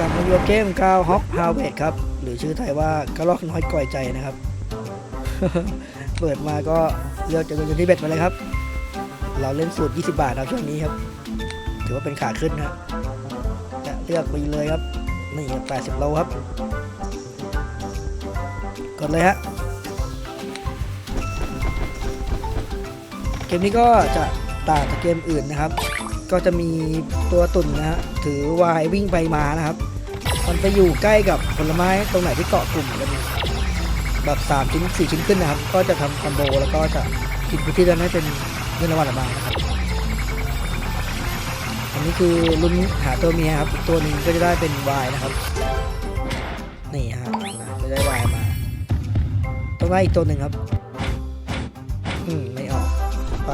กับมาอยู่กับเกมกาวฮอปฮาวเวดครับ หรือชื่อไทยว่ากระลอกน้อยก่อยใจนะครับ เปิดมาก็เลือกจากเงินที่เบ็ดมาเลยครับ เราเล่นสูตร 20 บาทครับช่วงนี้ครับ ถือว่าเป็นขาขึ้นนะจะเลือกไปเลยครับ นี่ครับ80โลครับ กดเลยฮะเกมนี้ก็จะต่างจากเกมอื่นนะครับ ก็จะมีตัวตุ่นนะฮะ ถือวายวิ่งไปมานะครับ มันไปอยู่ใกล้กับผลไม้ตรงไหนที่เกาะกลุ่มกันเนี่ยแบบ3ชิ้น4ชิ้นขึ้นนะครับ ก็จะทำคอมโบแล้วก็จะกินพื้นที่นั้นให้เป็นเงินรางวัลออกมานะครับ อันนี้คือลุ้นหาตัวเมียครับ ตัวหนึ่งก็จะได้เป็นวายนะครับ นี่ฮะนะจะได้วายมา ต้องได้อีกตัวหนึ่งครับ อืม ไม่ออก ไป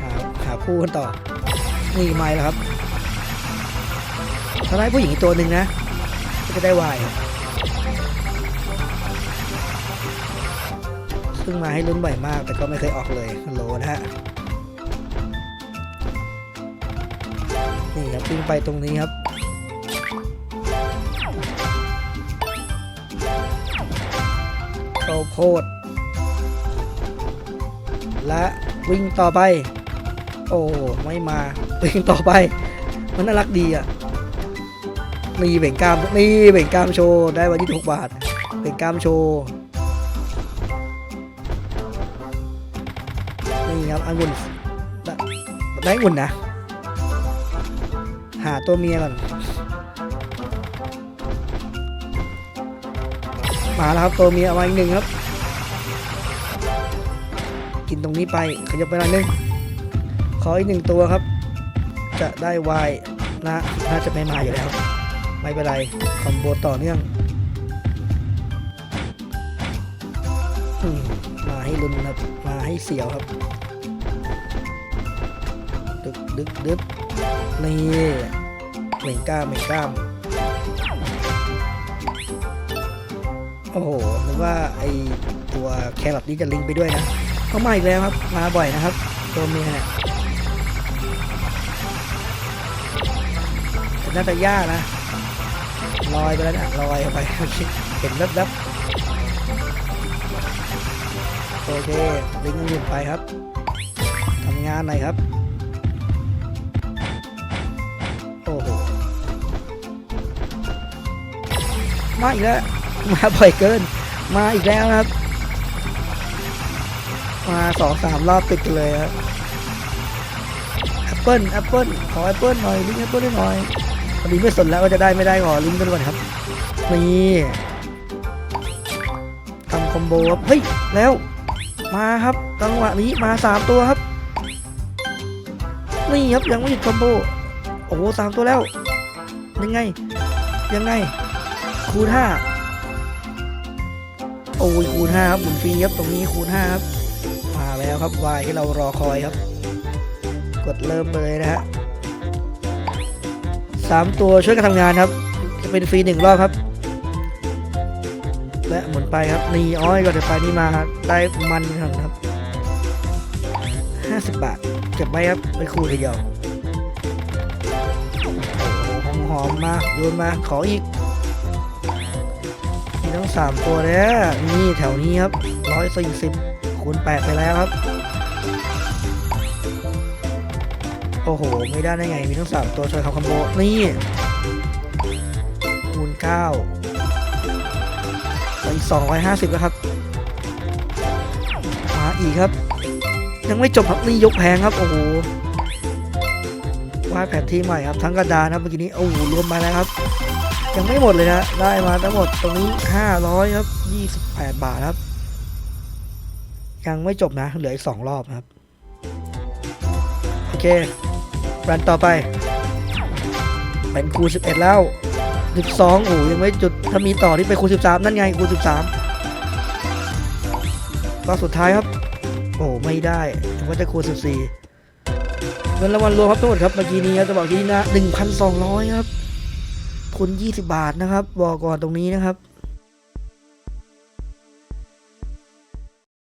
หาหาคู่กันต่อ นี่ไม่แล้วครับถ้าได้ผู้หญิงอีกตัวหนึ่งนะ ก็จะได้วายซึ่งมาให้ลุ้นบ่อยมาก แต่ก็ไม่เคยออกเลยฮัลโหลนะฮะนี่ครับวิ่งไปตรงนี้ครับข้าวโพดและวิ่งต่อไป โอ้ไม่มา วิ่งต่อไป มันน่ารักดีอะ นี่เบ่งกล้ามนี่เบ่งกล้ามโชว์ได้วันที่ทุกบาทเบ่งกล้ามโชว์นี่ครับองุ่นได้ไดอุ่นนะ หาตัวเมียก่อนมาแล้วครับตัวเมียเอามาอีกหนึ่งครับ กินตรงนี้ไปขยับไปหน่อยนึงขออีกหนึ่งตัวครับ จะได้วายนะน่าจะไม่มาอยู่แล้ว ไม่เป็นไรคอมโบต่อเนื่องมาให้ลุนครับ มาให้เสียวครับ ดึกดึกดึกนี่เหม่งกล้ามเหม่งกล้าม โอ้โหนึกว่าไอตัวแครอทนี้จะลิงไปด้วยนะเขามาอีกแล้วครับ มาบ่อยนะครับ ตัวเมียเนี่ยน่าจะยากนะ ลอยไปแล้วนะลอยไปเห็นแวบๆโอเคลิงก์อื่นไปครับทำงานหน่อยครับโอ้โหมาอีกแล้วมาบ่อยเกิน มาอีกแล้วครับ มาสองสามรอบติดกันเลยครับแอปเปิลแอปเปิลขอแอปเปิลหน่อยลิงแอปเปิลได้หน่อย วันนี้ไม่สนแล้วว่าจะได้ไม่ได้ขอลิงก์กันก่อนครับนี่ทำคอมโบครับเฮ้ยแล้ว มาครับจังหวะนี้มาสามตัวครับนี่ครับยังไม่หยุดคอมโบโอ้โหสามตัวแล้ว ยังไง ยังไง คูณห้าโอ้ยคูณห้าครับหมุนฟรีครับตรงนี้คูณห้าครับมาแล้วครับวายที่เรารอคอยครับ กดเริ่มเลยนะฮะ สามตัวช่วยกันทำงานครับ จะเป็นฟรีหนึ่งรอบครับ และหมุนไปครับนี่อ้อยก็เดี๋ยวไปนี่มาได้มันครับห้าสิบบาทเก็บไว้ครับไปคูณทีเดียวโอ้โหอมๆมาโยนมาขออีกมีทั้งสามตัวแล้วนี่แถวนี้ครับร้อยสี่สิบคูณแปดไปแล้วครับ โอ้โห ไม่ได้ได้ไง มีทั้งสามตัวช่วยเขาคอมโบนี่คูณเก้าไปสองร้อยห้าสิบแล้วครับ มาอีกครับ ยังไม่จบครับนี่ยกแพงครับ โอ้โหวาดแผนที่ใหม่ครับ ทั้งกระดานครับเมื่อกี้นี้ โอ้โห รวมมาแล้วครับ ยังไม่หมดเลยนะ ได้มาทั้งหมดตรงนี้500ครับ28บาทครับ ยังไม่จบนะ เหลืออีก2รอบครับ โอเค รันต่อไป เป็นคูณ11 แล้ว 12โอ้ยังไม่จุด ถ้ามีต่อที่ไปคูณ13 นั่นไงคูณ13รอบสุดท้ายครับ โอ้ไม่ได้ถึงว่าจะคูณ14เงินรางวัลรวมครับทั้งหมดครับเมื่อกี้นี้ครับจะบอกที่นี่นะ1,200 ครับทุน20 บาทนะครับ บอกก่อนตรงนี้นะครับ